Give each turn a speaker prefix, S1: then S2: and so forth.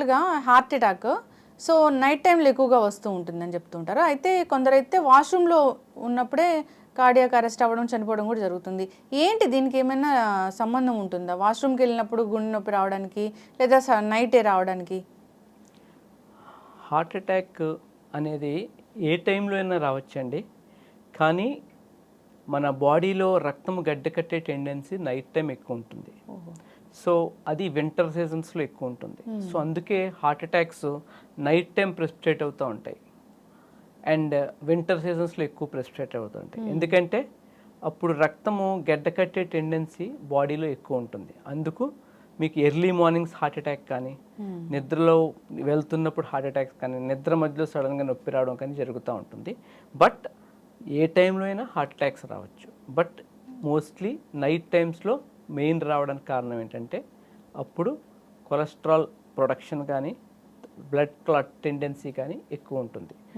S1: జనరల్గా heart attack so night టైంలో ఎక్కువగా వస్తూ ఉంటుందని చెప్తుంటారు. అయితే కొందరైతే వాష్రూమ్లో ఉన్నప్పుడే కార్డియాక్ అరెస్ట్ అవ్వడం చనిపోవడం కూడా జరుగుతుంది. ఏంటి దీనికి ఏమైనా సంబంధం ఉంటుందా? వాష్రూమ్కి వెళ్ళినప్పుడు గుండె నొప్పి రావడానికి లేదా నైటే రావడానికి?
S2: హార్ట్ అటాక్ అనేది ఏ టైంలో అయినా రావచ్చండి. కానీ మన బాడీలో రక్తం గడ్డకట్టే టెండెన్సీ నైట్ టైం ఎక్కువ ఉంటుంది. సో అది వింటర్ సీజన్స్లో ఎక్కువ ఉంటుంది. సో అందుకే heart attacks night time precipitate అవుతూ ఉంటాయి. అండ్ వింటర్ సీజన్స్లో ఎక్కువ ప్రెసిపిటేట్ అవుతూ ఉంటాయి. ఎందుకంటే అప్పుడు రక్తము గడ్డకట్టే టెండెన్సీ బాడీలో ఎక్కువ ఉంటుంది. అందుకు మీకు ఎర్లీ మార్నింగ్స్ హార్ట్ అటాక్ కానీ నిద్రలో వెళ్తున్నప్పుడు హార్ట్ అటాక్స్ కానీ నిద్ర మధ్యలో సడన్గా నొప్పి రావడం కానీ జరుగుతూ ఉంటుంది. బట్ ఏ టైంలో అయినా హార్ట్ అటాక్స్ రావచ్చు. బట్ మోస్ట్లీ నైట్ టైమ్స్లో మెయిన్ రావడానికి కారణం ఏంటంటే అప్పుడు కొలెస్ట్రాల్ ప్రొడక్షన్ కానీ బ్లడ్ క్లాట్ టెండెన్సీ కానీ ఎక్కువ ఉంటుంది.